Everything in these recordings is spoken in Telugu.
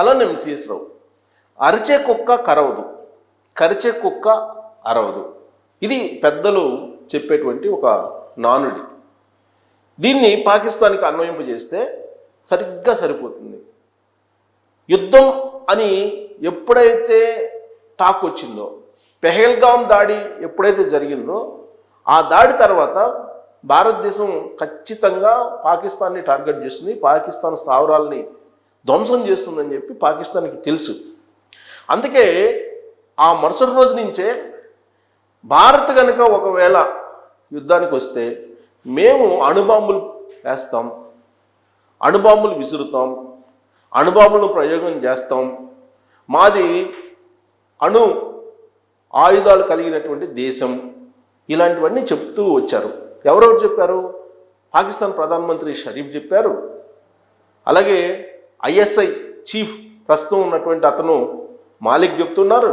అలానే సిఎస్ రావు. అరిచే కుక్క కరవదు. కరిచే కుక్క అరవదు. ఇది పెద్దలు చెప్పేటువంటి ఒక నానుడి. దీన్ని పాకిస్తాన్కి అన్వయింపజేస్తే సరిగ్గా సరిపోతుంది. యుద్ధం అని ఎప్పుడైతే టాక్ వచ్చిందో పెహల్గాం దాడి ఎప్పుడైతే జరిగిందో ఆ దాడి తర్వాత భారతదేశం ఖచ్చితంగా పాకిస్తాన్ని టార్గెట్ చేస్తుంది. పాకిస్తాన్ స్థావరాల్ని ధ్వంసం చేస్తుందని చెప్పి పాకిస్తాన్కి తెలుసు. అందుకే ఆ మరుసటి రోజు నుంచే భారత్ కనుక ఒకవేళ యుద్ధానికి వస్తే మేము అణుబాంబులు వేస్తాం అణుబాంబులు విసురుతాం అణుబాంబులను ప్రయోగం చేస్తాం. మాది అణు ఆయుధాలు కలిగినటువంటి దేశం. ఇలాంటివన్నీ చెప్తూ వచ్చారు. ఎవరెవరు చెప్పారు? పాకిస్తాన్ ప్రధానమంత్రి షరీఫ్ చెప్పారు. అలాగే ఐఎస్ఐ చీఫ్ ప్రస్తుతం ఉన్నటువంటి అతను మాలిక్ చెప్తున్నారు.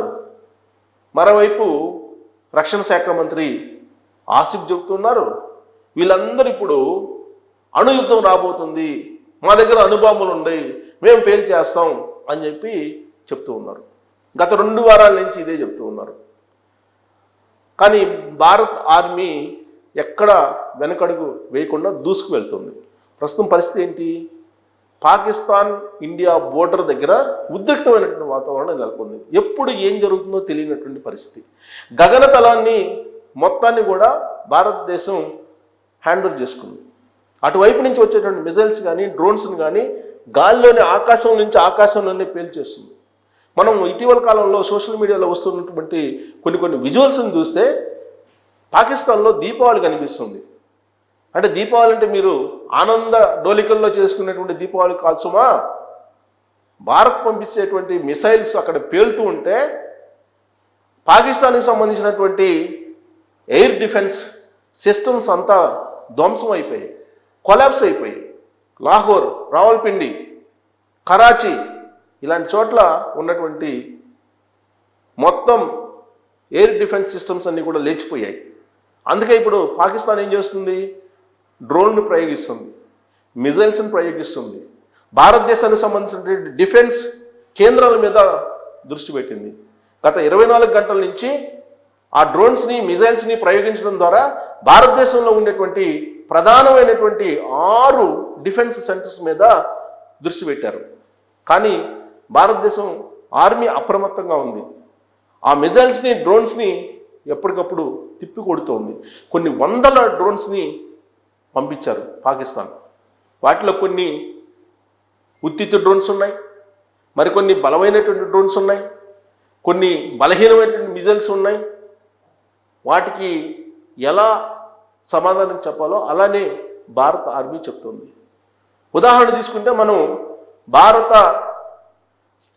మరోవైపు రక్షణ శాఖ మంత్రి ఆసిఫ్ చెప్తున్నారు. వీళ్ళందరూ ఇప్పుడు అణుయుద్ధం రాబోతుంది. మా దగ్గర అణుబాంబులు ఉన్నాయి. మేము పేల్ చేస్తాం అని చెప్పి చెప్తూ ఉన్నారు. గత రెండు వారాల నుంచి ఇదే చెప్తూ ఉన్నారు. కానీ భారత్ ఆర్మీ ఎక్కడ వెనకడుగు వేయకుండా దూసుకు వెళ్తుంది ప్రస్తుతం పరిస్థితి ఏంటి? పాకిస్తాన్ ఇండియా బోర్డర్ దగ్గర ఉద్రిక్తమైనటువంటి వాతావరణం నెలకొంది. ఎప్పుడు ఏం జరుగుతుందో తెలియనటువంటి పరిస్థితి. గగనతలాన్ని మొత్తాన్ని కూడా భారతదేశం హ్యాండిల్ చేసుకుంది. అటువైపు నుంచి వచ్చేటువంటి మిజైల్స్ కానీ డ్రోన్స్ని కానీ గాలిలోని ఆకాశం నుంచి ఆకాశంలోనే పేల్చేస్తుంది మనం ఇటీవల కాలంలో సోషల్ మీడియాలో వస్తున్నటువంటి కొన్ని కొన్ని విజువల్స్ని చూస్తే పాకిస్తాన్లో దీపావళి కనిపిస్తుంది. అంటే దీపావళి అంటే మీరు ఆనంద డోలికల్లో చేసుకునేటువంటి దీపావళి కాదు సుమా. భారత్ పంపించేటువంటి మిసైల్స్ అక్కడ పేలుతూ ఉంటే పాకిస్తాన్కి సంబంధించినటువంటి ఎయిర్ డిఫెన్స్ సిస్టమ్స్ అంతా ధ్వంసం అయిపోయాయి కొలాబ్స్ అయిపోయాయి. లాహోర్ రావల్పిండి కరాచీ ఇలాంటి చోట్ల ఉన్నటువంటి మొత్తం ఎయిర్ డిఫెన్స్ సిస్టమ్స్ అన్నీ కూడా లేచిపోయాయి. అందుకే ఇప్పుడు పాకిస్తాన్ ఏం చేస్తుంది? డ్రోన్ను ప్రయోగిస్తుంది మిజైల్స్ని ప్రయోగిస్తుంది. భారతదేశానికి సంబంధించిన డిఫెన్స్ కేంద్రాల మీద దృష్టి పెట్టింది. గత ఇరవై నాలుగు గంటల నుంచి ఆ డ్రోన్స్ని మిజైల్స్ని ప్రయోగించడం ద్వారా భారతదేశంలో ఉండేటువంటి ప్రధానమైనటువంటి ఆరు డిఫెన్స్ సెంటర్స్ మీద దృష్టి పెట్టారు. కానీ భారతదేశం ఆర్మీ అప్రమత్తంగా ఉంది. ఆ మిజైల్స్ని డ్రోన్స్ని ఎప్పటికప్పుడు తిప్పి కొడుతోంది కొన్ని వందల డ్రోన్స్ని పంపించారు పాకిస్తాన్. వాటిలో కొన్ని ఉత్తిత డ్రోన్స్ ఉన్నాయి మరికొన్ని బలమైనటువంటి డ్రోన్స్ ఉన్నాయి కొన్ని బలహీనమైనటువంటి మిజైల్స్ ఉన్నాయి. వాటికి ఎలా సమాధానం చెప్పాలో అలానే భారత ఆర్మీ చెప్తుంది. ఉదాహరణ తీసుకుంటే మనం భారత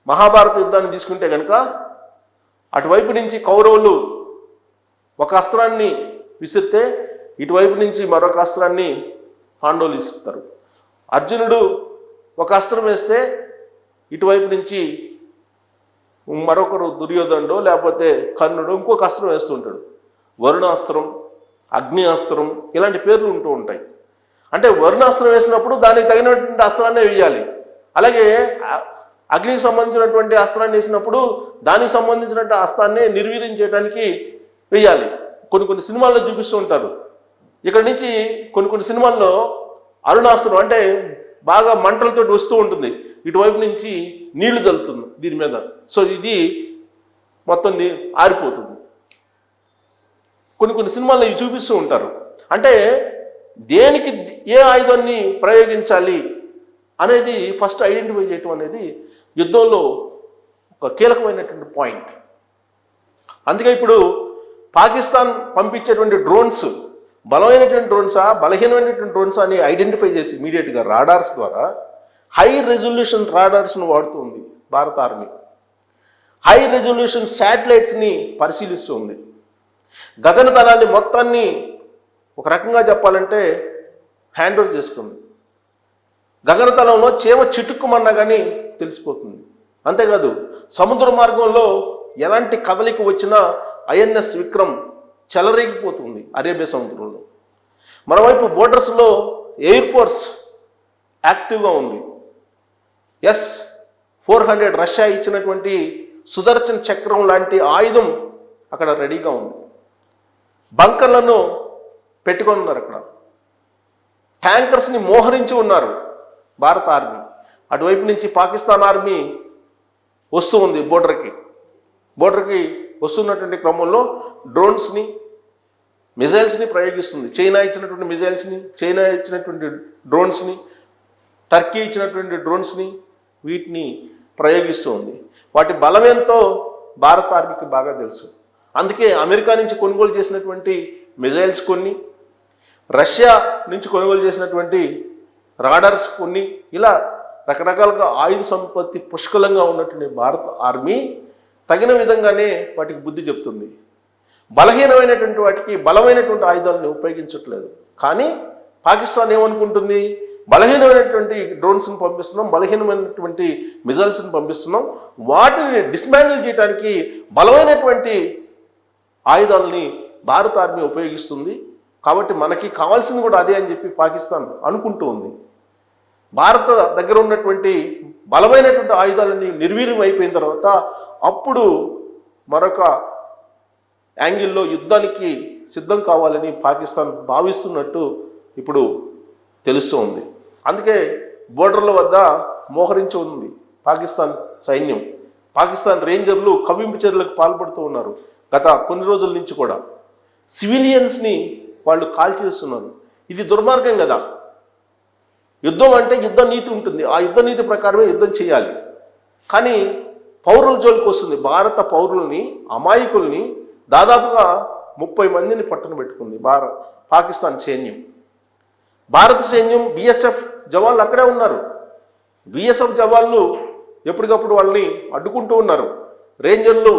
మహాభారత యుద్ధాన్ని తీసుకుంటే కనుక అటువైపు నుంచి కౌరవులు ఒక అస్త్రాన్ని విసిరితే ఇటువైపు నుంచి మరొక అస్త్రాన్ని పాండవులు ఇస్తారు అర్జునుడు ఒక అస్త్రం వేస్తే ఇటువైపు నుంచి మరొకరు దుర్యోధనుడు లేకపోతే కర్ణుడు ఇంకొక అస్త్రం వేస్తుంటాడు వరుణాస్త్రం అగ్ని అస్త్రం ఇలాంటి పేర్లు ఉంటూ ఉంటాయి. అంటే వరుణాస్త్రం వేసినప్పుడు దానికి తగినటువంటి అస్త్రాన్నే వేయాలి. అలాగే అగ్నికి సంబంధించినటువంటి అస్త్రాన్ని వేసినప్పుడు దానికి సంబంధించినటువంటి అస్త్రాన్ని నిర్వీర్యం చేయడానికి వేయాలి. కొన్ని కొన్ని సినిమాల్లో చూపిస్తూ ఉంటారు. ఇక్కడ నుంచి కొన్ని కొన్ని సినిమాల్లో అరుణాస్త్రం అంటే బాగా మంటలతో వస్తూ ఉంటుంది. ఇటువైపు నుంచి నీళ్ళు జల్లుతుంది దీని మీద. సో ఇది మొత్తం నీ ఆరిపోతుంది. కొన్ని కొన్ని సినిమాల్లో ఇవి చూపిస్తూ ఉంటారు. అంటే దేనికి ఏ ఆయుధాన్ని ప్రయోగించాలి అనేది ఫస్ట్ ఐడెంటిఫై చేయటం అనేది యుద్ధంలో ఒక కీలకమైనటువంటి పాయింట్. అందుకే ఇప్పుడు పాకిస్తాన్ పంపించేటువంటి డ్రోన్స్ బలమైనటువంటి డ్రోన్సా బలహీనమైనటువంటి డ్రోన్స్ అని ఐడెంటిఫై చేసి ఇమీడియట్గా రాడార్స్ ద్వారా హై రెజల్యూషన్ రాడార్స్ను వాడుతుంది భారత ఆర్మీ. హై రెజల్యూషన్ శాటిలైట్స్ని పరిశీలిస్తుంది గగనతలాన్ని మొత్తాన్ని ఒక రకంగా చెప్పాలంటే హ్యాండ్ ఓవర్ చేసుకుంది గగనతలంలో చేమ చిటుక్కుమన్నా కానీ తెలిసిపోతుంది. అంతేకాదు సముద్ర మార్గంలో ఎలాంటి కదలిక వచ్చినా ఐఎన్ఎస్ విక్రమ్ చెలరేగిపోతుంది అరేబియా సముద్రంలో. మరోవైపు బోర్డర్స్లో ఎయిర్ ఫోర్స్ యాక్టివ్గా ఉంది. ఎస్ ఫోర్ హండ్రెడ్ రష్యా ఇచ్చినటువంటి సుదర్శన్ చక్రం లాంటి ఆయుధం అక్కడ రెడీగా ఉంది. బంకర్లను పెట్టుకొని ఉన్నారు అక్కడ. ట్యాంకర్స్ని మోహరించి ఉన్నారు భారత ఆర్మీ. అటువైపు నుంచి పాకిస్తాన్ ఆర్మీ వస్తూ ఉంది బోర్డర్కి. బోర్డర్కి వస్తున్నటువంటి క్రమంలో డ్రోన్స్ని మిజైల్స్ని ప్రయోగిస్తుంది. చైనా ఇచ్చినటువంటి మిజైల్స్ని చైనా ఇచ్చినటువంటి డ్రోన్స్ని టర్కీ ఇచ్చినటువంటి డ్రోన్స్ని వీటిని ప్రయోగిస్తూ ఉంది వాటి బలం ఎంతో భారత ఆర్మీకి బాగా తెలుసు. అందుకే అమెరికా నుంచి కొనుగోలు చేసినటువంటి మిజైల్స్ కొన్ని రష్యా నుంచి కొనుగోలు చేసినటువంటి రాడర్స్ కొన్ని ఇలా రకరకాలుగా ఆయుధ సంపత్తి పుష్కలంగా ఉన్నటువంటి భారత ఆర్మీ తగిన విధంగానే వాటికి బుద్ధి చెప్తుంది. బలహీనమైనటువంటి వాటికి బలమైనటువంటి ఆయుధాలను ఉపయోగించట్లేదు. కానీ పాకిస్తాన్ ఏమనుకుంటుంది? బలహీనమైనటువంటి డ్రోన్స్ని పంపిస్తున్నాం బలహీనమైనటువంటి మిజైల్స్ని పంపిస్తున్నాం. వాటిని డిస్మాండిల్ చేయడానికి బలమైనటువంటి ఆయుధాలని భారత ఆర్మీ ఉపయోగిస్తుంది. కాబట్టి మనకి కావాల్సింది కూడా అదే అని చెప్పి పాకిస్తాన్ అనుకుంటూ ఉంది. భారత దగ్గర ఉన్నటువంటి బలమైనటువంటి ఆయుధాలని నిర్వీర్యం అయిపోయిన తర్వాత అప్పుడు మరొక యాంగిల్లో యుద్ధానికి సిద్ధం కావాలని పాకిస్తాన్ భావిస్తున్నట్టు ఇప్పుడు తెలుస్తూ ఉంది. అందుకే బోర్డర్ల వద్ద మోహరించి ఉంది పాకిస్తాన్ సైన్యం. పాకిస్తాన్ రేంజర్లు కవింపు చర్యలకు పాల్పడుతూ ఉన్నారు. గత కొన్ని రోజుల నుంచి కూడా. సివిలియన్స్ని వాళ్ళు కాల్ చేస్తున్నారు ఇది దుర్మార్గం కదా. యుద్ధం అంటే యుద్ధ నీతి ఉంటుంది. ఆ యుద్ధ నీతి ప్రకారమే యుద్ధం చేయాలి. కానీ పౌరుల జోలికి వస్తుంది. భారత పౌరుల్ని అమాయకుల్ని దాదాపుగా ముప్పై మందిని పట్టున పెట్టుకుంది భార పాకిస్తాన్ సైన్యం. భారత సైన్యం బిఎస్ఎఫ్ జవాన్లు అక్కడే ఉన్నారు. బిఎస్ఎఫ్ జవాన్లు ఎప్పటికప్పుడు వాళ్ళని అడ్డుకుంటూ ఉన్నారు. రేంజర్లు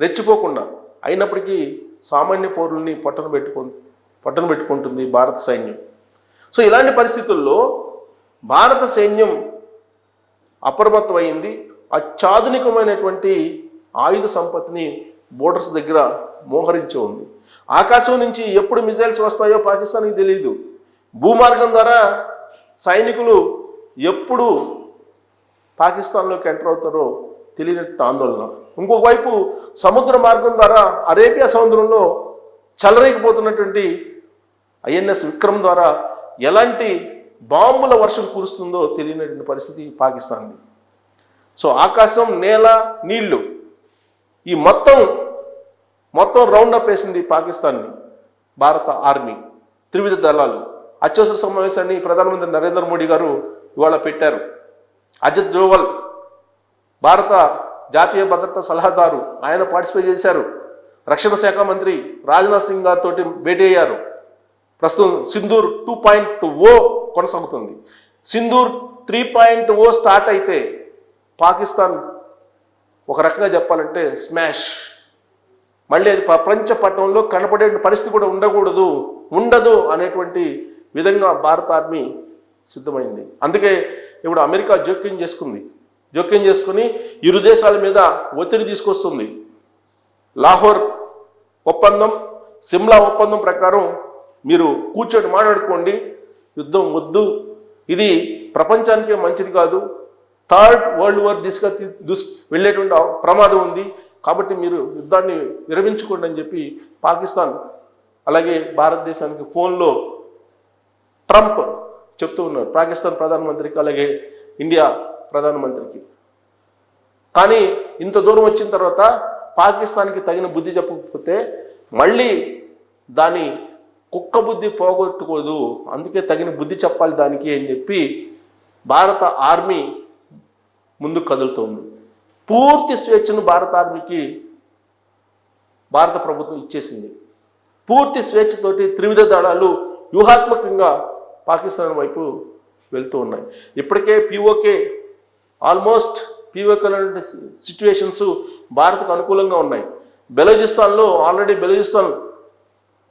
రెచ్చిపోకుండా అయినప్పటికీ సామాన్య పౌరుల్ని పట్టణ పెట్టుకు పట్టణ పెట్టుకుంటుంది భారత సైన్యం. సో ఇలాంటి పరిస్థితుల్లో భారత సైన్యం అప్రమత్తమైంది అత్యాధునికమైనటువంటి ఆయుధ సంపత్తిని బోర్డర్స్ దగ్గర మోహరించి ఉంది. ఆకాశం నుంచి ఎప్పుడు మిజైల్స్ వస్తాయో పాకిస్తాన్కి తెలియదు భూమార్గం ద్వారా సైనికులు ఎప్పుడు పాకిస్తాన్లోకి ఎంటర్ అవుతారో తెలియనట్టు ఆందోళన. ఇంకొక వైపు సముద్ర మార్గం ద్వారా అరేబియా సముద్రంలో చలరేగిపోతున్నటువంటి ఐఎన్ఎస్ విక్రమ్ ద్వారా ఎలాంటి బాంబుల వర్షం కురుస్తుందో తెలియనటువంటి పరిస్థితి పాకిస్తాన్ది. సో ఆకాశం నేల నీళ్ళు ఈ మొత్తం మొత్తం రౌండ్ అప్ వేసింది పాకిస్తాన్ని భారత ఆర్మీ త్రివిధ దళాలు. అత్యవసర సమావేశాన్ని ప్రధానమంత్రి నరేంద్ర మోడీ గారు ఇవాళ పెట్టారు. అజిత్ దోవల్ భారత జాతీయ భద్రతా సలహాదారు ఆయన పార్టిసిపేట్ చేశారు. రక్షణ శాఖ మంత్రి రాజ్నాథ్ సింగ్ గారితో భేటీ అయ్యారు. ప్రస్తుతం సింధూర్ టూ పాయింట్ ఓ కొనసాగుతుంది. Sindoor three point O start అయితే పాకిస్తాన్ ఒక రకంగా చెప్పాలంటే స్మాష్ మళ్ళీ అది ప్రపంచ పట్టణంలో కనపడే పరిస్థితి కూడా ఉండకూడదు ఉండదు అనేటువంటి విధంగా భారత ఆర్మీ సిద్ధమైంది. అందుకే ఇప్పుడు అమెరికా జోక్యం చేసుకుంది. జోక్యం చేసుకుని ఇరు దేశాల మీద ఒత్తిడి తీసుకొస్తుంది. లాహోర్ ఒప్పందం సిమ్లా ఒప్పందం ప్రకారం మీరు కూర్చొని మాట్లాడుకోండి యుద్ధం వద్దు. ఇది ప్రపంచానికే మంచిది కాదు. థర్డ్ వరల్డ్ వార్ దిశగా తీ- వెళ్ళేటువంటి ప్రమాదం ఉంది. కాబట్టి మీరు యుద్ధాన్ని విరమించుకోండి అని చెప్పి పాకిస్తాన్ అలాగే భారతదేశానికి ఫోన్లో ట్రంప్ చెప్తూ ఉన్నారు. పాకిస్తాన్ ప్రధానమంత్రికి అలాగే ఇండియా ప్రధానమంత్రికి. కానీ ఇంత దూరం వచ్చిన తర్వాత పాకిస్తాన్కి తగిన బుద్ధి చెప్పకపోతే మళ్ళీ దాని కుక్క బుద్ధి పోగొట్టుకోదు. అందుకే తగిన బుద్ధి చెప్పాలి దానికి అని చెప్పి భారత ఆర్మీ ముందుకు కదులుతోంది. పూర్తి స్వేచ్ఛను భారత ఆర్మీకి భారత ప్రభుత్వం ఇచ్చేసింది. పూర్తి స్వేచ్ఛతోటి త్రివిధ దళాలు వ్యూహాత్మకంగా పాకిస్తాన్ వైపు వెళ్తూ ఉన్నాయి. ఇప్పటికే పిఓకే ఆల్మోస్ట్ పిఓకే సిచ్యువేషన్స్ భారత్కు అనుకూలంగా ఉన్నాయి. బెలూజిస్తాన్లో already Balochistan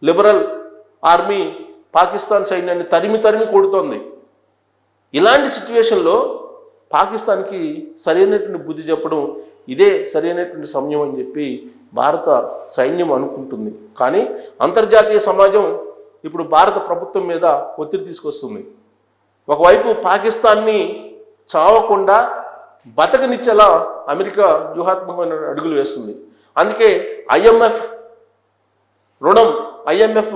liberal army Pakistan సైన్యాన్ని తరిమి తరిమి కొడుతోంది. ఇలాంటి సిచ్యువేషన్లో పాకిస్తాన్కి సరైనటువంటి బుద్ధి చెప్పడం ఇదే సరైనటువంటి సమయం అని చెప్పి భారత సైన్యం అనుకుంటుంది. కానీ అంతర్జాతీయ సమాజం ఇప్పుడు భారత ప్రభుత్వం మీద ఒత్తిడి తీసుకొస్తుంది. ఒకవైపు పాకిస్తాన్ని చావకుండా బతకనిచ్చేలా అమెరికా వ్యూహాత్మకమైన అడుగులు వేస్తుంది. అందుకే ఐఎంఎఫ్ రుణం ఐఎంఎఫ్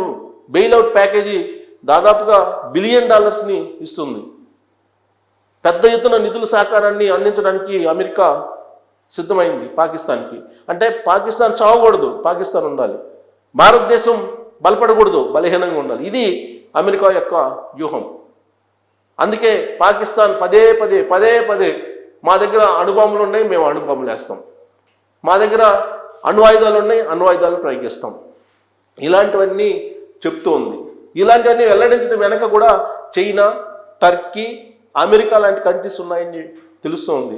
బెయిల్అవుట్ ప్యాకేజీ దాదాపుగా బిలియన్ డాలర్స్ని ఇస్తుంది. పెద్ద ఎత్తున నిధుల సహకారాన్ని అందించడానికి అమెరికా సిద్ధమైంది పాకిస్తాన్కి. అంటే పాకిస్తాన్ చావకూడదు పాకిస్తాన్ ఉండాలి. భారతదేశం బలపడకూడదు బలహీనంగా ఉండాలి. ఇది అమెరికా యొక్క వ్యూహం. అందుకే పాకిస్తాన్ పదే పదే పదే పదే మా దగ్గర అణుబాంబులు ఉన్నాయి మేము అణుబాంబులు వేస్తాం. మా దగ్గర అణు ఆయుధాలు ఉన్నాయి అణు ఆయుధాలు ప్రయోగిస్తాం. ఇలాంటివన్నీ చెప్తూ ఉంది ఇలాంటివన్నీ వెల్లడించడం వెనక కూడా చైనా టర్కీ అమెరికా లాంటి కంట్రీస్ ఉన్నాయని తెలుస్తోంది.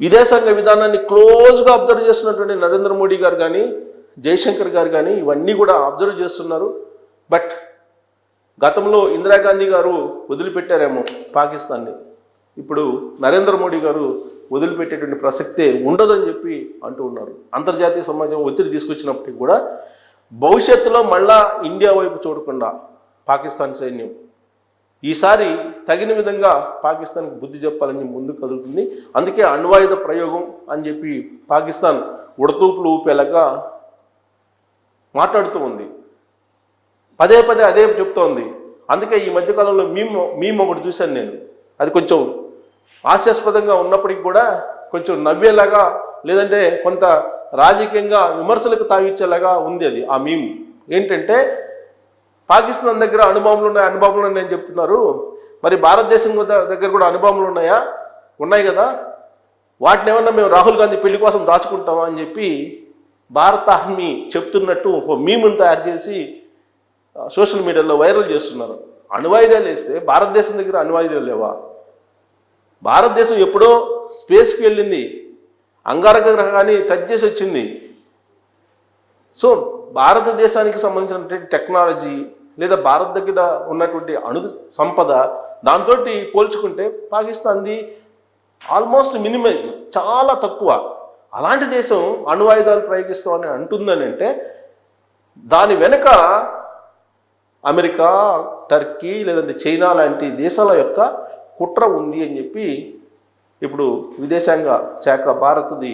విదేశాంగ విధానాన్ని క్లోజ్గా అబ్జర్వ్ చేస్తున్నటువంటి నరేంద్ర మోడీ గారు కానీ జయశంకర్ గారు కానీ ఇవన్నీ కూడా అబ్జర్వ్ చేస్తున్నారు. బట్ గతంలో ఇందిరాగాంధీ గారు వదిలిపెట్టారేమో పాకిస్తాన్ని. ఇప్పుడు నరేంద్ర మోడీ గారు వదిలిపెట్టేటువంటి ప్రసక్తే ఉండదని చెప్పి అంటూ ఉన్నారు. అంతర్జాతీయ సమాజం ఒత్తిడి తీసుకొచ్చినప్పటికీ కూడా భవిష్యత్తులో మళ్ళా ఇండియా వైపు చూడకుండా పాకిస్తాన్ సైన్యం ఈసారి తగిన విధంగా పాకిస్తాన్కి బుద్ధి చెప్పాలని ముందుకు కదులుతుంది. అందుకే అణ్వాయుధ ప్రయోగం అని చెప్పి పాకిస్తాన్ ఉడతూపులు ఊపేలాగా మాట్లాడుతూ ఉంది. పదే పదే అదే చెప్తోంది. అందుకే ఈ మధ్యకాలంలో మేము మేము ఒకటి చూశాను నేను. అది కొంచెం హాస్యాస్పదంగా ఉన్నప్పటికీ కూడా కొంచెం నవ్వేలాగా లేదంటే కొంత రాజకీయంగా విమర్శలకు తావిచ్చేలాగా ఉంది అది ఆ మీమ్. ఏంటంటే పాకిస్తాన్ దగ్గర అనుభవములు ఉన్నాయి? అనుభవములు ఉన్నాయని చెప్తున్నారు. మరి భారతదేశం దగ్గర కూడా అనుభవములు ఉన్నాయా? ఉన్నాయి కదా. వాటిని ఏమన్నా మేము రాహుల్ గాంధీ పెళ్ళి కోసం దాచుకుంటామా అని చెప్పి భారత ఆర్మీ చెప్తున్నట్టు ఒక మీమును తయారు చేసి సోషల్ మీడియాలో వైరల్ చేస్తున్నారు. అణువాయుధాలు వేస్తే భారతదేశం దగ్గర అణువాయుధాలు లేవా? భారతదేశం ఎప్పుడో స్పేస్కి వెళ్ళింది. అంగారక గ్రహాన్ని టచ్ చేసి వచ్చింది. సో భారతదేశానికి సంబంధించినటువంటి టెక్నాలజీ లేదా భారత్ దగ్గర ఉన్నటువంటి అణు సంపద దాంతో పోల్చుకుంటే పాకిస్తాన్ది ఆల్మోస్ట్ మినిమైజ్ చాలా తక్కువ. అలాంటి దేశం అణు ఆయుధాలు ప్రయోగిస్తామని అంటుందని అంటే దాని వెనుక అమెరికా టర్కీ లేదంటే చైనా లాంటి దేశాల యొక్క కుట్ర ఉంది అని చెప్పి ఇప్పుడు విదేశాంగ శాఖ భారత్ది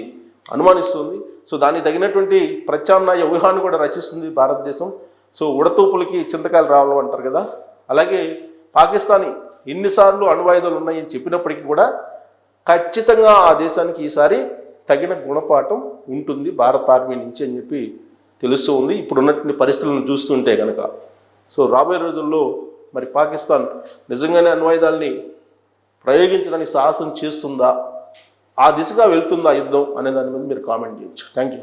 అనుమానిస్తుంది. సో దానికి తగినటువంటి ప్రత్యామ్నాయ వ్యూహాన్ని కూడా రచిస్తుంది భారతదేశం. సో ఉడతూపులకి చింతకాయలు రావడం అంటారు కదా. అలాగే పాకిస్తాన్ ఎన్నిసార్లు అణువాయుధాలు ఉన్నాయని చెప్పినప్పటికీ కూడా ఖచ్చితంగా ఆ దేశానికి ఈసారి తగిన గుణపాఠం ఉంటుంది భారత ఆర్మీ నుంచి అని చెప్పి తెలుస్తూ ఉంది. ఇప్పుడు ఉన్నటువంటి పరిస్థితులను చూస్తుంటే కనుక సో రాబోయే రోజుల్లో మరి పాకిస్తాన్ నిజంగానే అణ్వాయుధాలని ప్రయోగించడానికి సాహసం చేస్తుందా? ఆ దిశగా వెళ్తుందా యుద్ధం అనే దాని మీద మీరు కామెంట్ చేయొచ్చు. Thank you